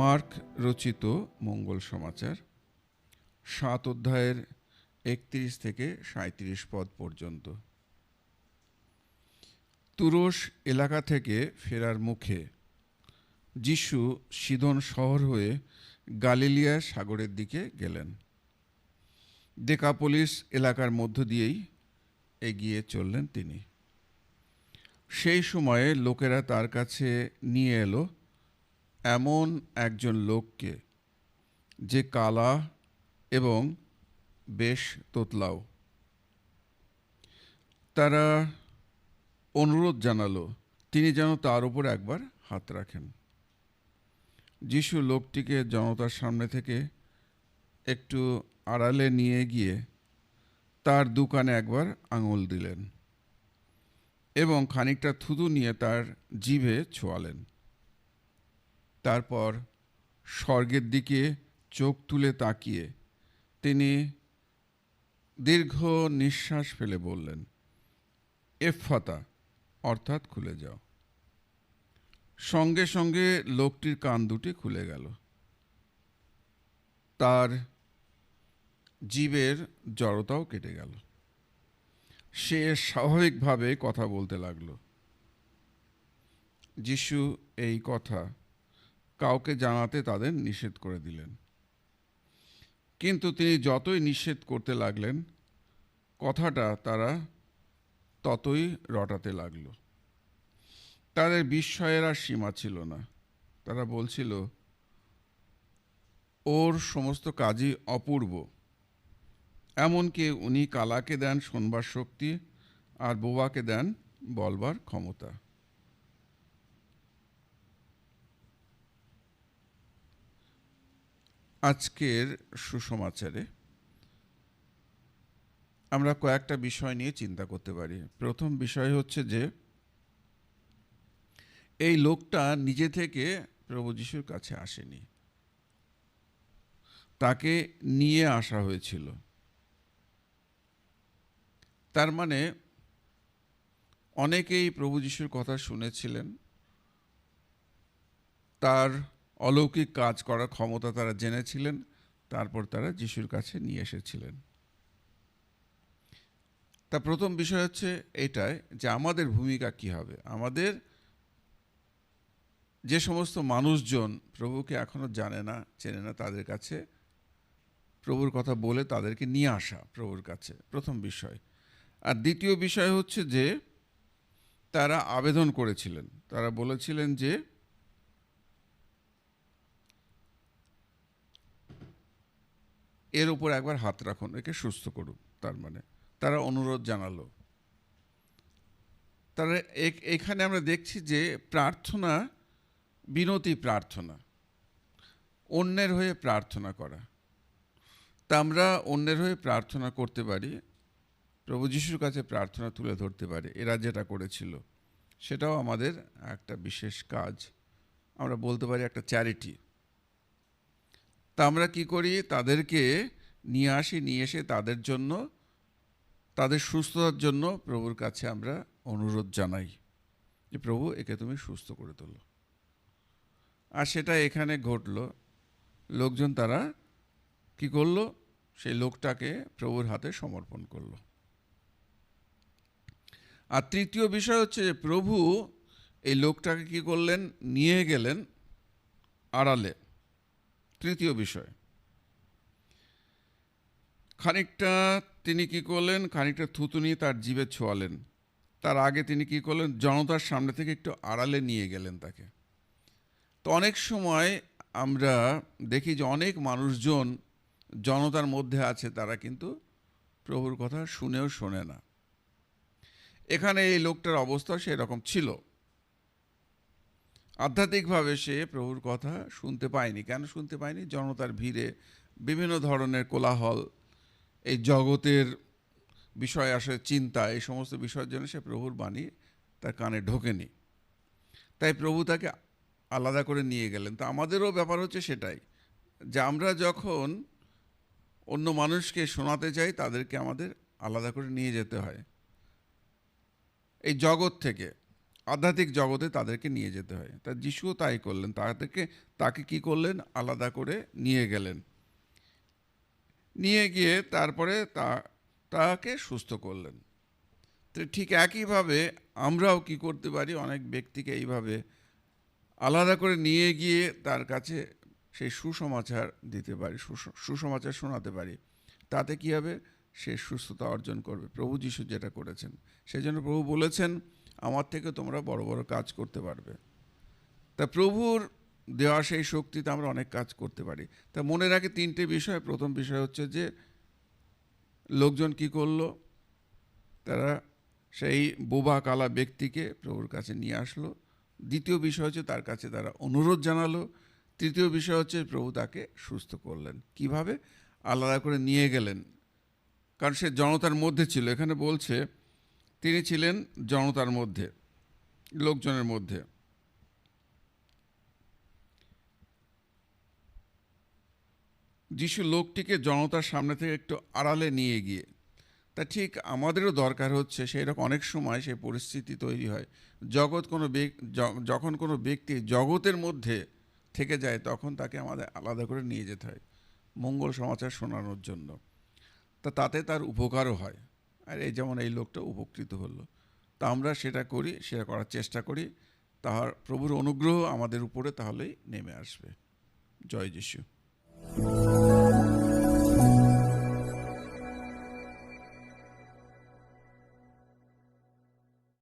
Mark রচিত মঙ্গল সমাচার, সাত অধ্যায়ের একত্রিশ থেকে সাঁত্রিশ পদ পর্যন্ত। তুরস এলাকা থেকে ফেরার মুখে যিশু সিদন শহর হয়ে গালিলিয়া সাগরের দিকে গেলেন। দেকাপোলিস এলাকার মধ্য দিয়েই এগিয়ে চললেন তিনি। সেই সময়ে লোকেরা তার কাছে নিয়ে এলো এমন একজন লোককে যে কালা এবং বেশ তোতলাও। তারা অনুরোধ জানালো, তিনি যেন তার উপর একবার হাত রাখেন। যিশু লোকটিকে জনতার সামনে থেকে একটু আড়ালে নিয়ে গিয়ে তার দোকানে একবার আঙুল দিলেন এবং খানিকটা থুতু নিয়ে তার জিভে ছোঁয়ালেন। তারপর স্বর্গের দিকে চোখ তুলে তাকিয়ে তিনি দীর্ঘ নিঃশ্বাস ফেলে বললেন, এফাতা, অর্থাৎ খুলে যাও। সঙ্গে সঙ্গে লোকটির কান দুটি খুলে গেল। তার জীবের জড়তাও কেটে গেল। সে স্বাভাবিকভাবে কথা বলতে লাগল, যিশু, এই কথা কাউকে জানাতে তাদের নিষেধ করে দিলেন। কিন্তু তিনি যতই নিষেধ করতে লাগলেন, কথাটা তারা ততই রটাতে লাগল। তাদের বিস্ময়ের আর সীমা ছিল না। তারা বলছিল, ওর সমস্ত কাজই অপূর্ব। এমনকি উনি কালাকে দেন শোনবার শক্তি আর বোবাকে দেন বলবার ক্ষমতা। আজকের সুসমাচারে আমরা কয়েকটা বিষয় নিয়ে চিন্তা করতে পারি। প্রথম বিষয় হচ্ছে যে, এই লোকটা নিজে থেকে প্রভু যিশুর কাছে আসেনি। তাকে নিয়ে আসা হয়েছিল। তার মানে অনেকেই প্রভু যিশুর কথা শুনেছিলেন। তার অলৌকিক কাজ করার ক্ষমতা তারা জেনেছিলেন, তারপর তারা যিশুর কাছে নিয়ে এসেছিলেন। তা প্রথম বিষয় হচ্ছে এটাই যে আমাদের ভূমিকা কি হবে? আমাদের যে সমস্ত মানুষজন প্রভুকে এখনও জানে না, চেনে না তাদের কাছে প্রভুর কথা বলে তাদেরকে নিয়ে আসা প্রভুর কাছে, প্রথম বিষয়। আর দ্বিতীয় বিষয় হচ্ছে যে তারা আবেদন করেছিলেন। তারা বলেছিলেন যে এর উপর একবার হাত রাখুন, একে সুস্থ করুন, তার মানে। তারা অনুরোধ জানালো। তারা এখানে আমরা দেখছি যে প্রার্থনা বিনতি প্রার্থনা, অন্যের হয়ে প্রার্থনা করা। তা আমরা অন্যের হয়ে প্রার্থনা করতে পারি, প্রভু যিশুর কাছে প্রার্থনা তুলে ধরতে পারি, এরা যেটা করেছিল, সেটাও আমাদের একটা বিশেষ কাজ। আমরা বলতে পারি একটা চ্যারিটি। তা আমরা কি করি? তাদেরকে নিয়ে আসি, নিয়ে এসে তাদের জন্য, তাদের সুস্থতার জন্য প্রভুর কাছে আমরা অনুরোধ জানাই যে, প্রভু, একে তুমি সুস্থ করে তোলো। আর সেটা এখানে ঘটল। লোকজন তারা কি করল? সেই লোকটাকে প্রভুর হাতে সমর্পণ করল। আর তৃতীয় বিষয় হচ্ছে যে, প্রভু এই লোকটাকে কি করলেন? নিয়ে গেলেন আড়ালে। তৃতীয় বিষয়। খানিকটা তিনি কি করলেন, খানিকটা থুতু নিয়ে তার জীবে ছোঁয়ালেন। তার আগে তিনি কি করলেন, জনতার সামনে থেকে একটু আড়ালে নিয়ে গেলেন তাকে। তো অনেক সময় আমরা দেখি যে অনেক মানুষজন জনতার মধ্যে আছে, তারা কিন্তু প্রভুর কথা শুনেও শোনে না। এখানে এই লোকটার অবস্থা সেরকম ছিল। আধ্যাত্মিকভাবে সে প্রভুর কথা শুনতে পায়নি। কেন শুনতে পায়নি? জনতার ভিড়ে বিভিন্ন ধরনের কোলাহল, এই জগতের বিষয় আসে চিন্তা, এই সমস্ত বিষয়ের জন্য সে প্রভুর বাণী তার কানে ঢোকেনি। তাই প্রভু তাকে আলাদা করে নিয়ে গেলেন। তা আমাদেরও ব্যাপার হচ্ছে সেটাই যে আমরা যখন অন্য মানুষকে শোনাতে চাই তাদেরকে আমাদের আলাদা করে নিয়ে যেতে হয়। এই জগৎ থেকে। আধ্যাত্মিক জগতে তাদেরকে নিয়ে যেতে হয়। তা যিশুও তাই করলেন। তাদেরকে, তাকে কি করলেন? আলাদা করে নিয়ে গেলেন। নিয়ে গিয়ে তারপরে তা, তাকে সুস্থ করলেন। তো ঠিক একইভাবে আমরাও কি করতে পারি? অনেক ব্যক্তিকে এইভাবে আলাদা করে নিয়ে গিয়ে তার কাছে সেই সুসমাচার দিতে পারি, সুস- সুসমাচার শোনাতে পারি। তাতে কি হবে? সে সুস্থতা অর্জন করবে। প্রভু যিশু যেটা করেছেন। সেই জন্য প্রভু বলেছেন আমার থেকে তোমরা বড় বড় কাজ করতে পারবে। তা প্রভুর দেওয়া সেই শক্তিতে আমরা অনেক কাজ করতে পারি। তা মনে রাখে তিনটে বিষয়। প্রথম বিষয় হচ্ছে যে, লোকজন কি করল? তারা সেই বোবা কালা ব্যক্তিকে প্রভুর কাছে নিয়ে আসলো। দ্বিতীয় বিষয় হচ্ছে তার কাছে তারা অনুরোধ জানালো। তৃতীয় বিষয় হচ্ছে প্রভু তাকে সুস্থ করলেন। কীভাবে? আলাদা করে নিয়ে গেলেন। কারণ সে জনতার মধ্যে ছিল। এখানে বলছে তিনি ছিলেন জনতার মধ্যে, লোকজনের মধ্যে। যিশু লোকটিকে জনতার সামনে থেকে একটু আড়ালে নিয়ে গিয়ে, তা ঠিক আমাদেরও দরকার হচ্ছে, সেই রকম অনেক সময় সেই পরিস্থিতি তৈরি হয়। জগৎ কোনো যখন কোনো ব্যক্তি জগতের মধ্যে থেকে যায়, তখন তাকে আমাদের আলাদা করে নিয়ে যেতে হয়, মঙ্গল সমাচার শোনানোর জন্য। তা তাতে তার উপকারও হয়। আর এই যেমন এই লোকটা উপকৃত হলো। তা আমরা সেটা করি, সেটা করার চেষ্টা করি। তাহার প্রভুর অনুগ্রহ আমাদের উপরে তাহলেই নেমে আসবে। জয় যিশু।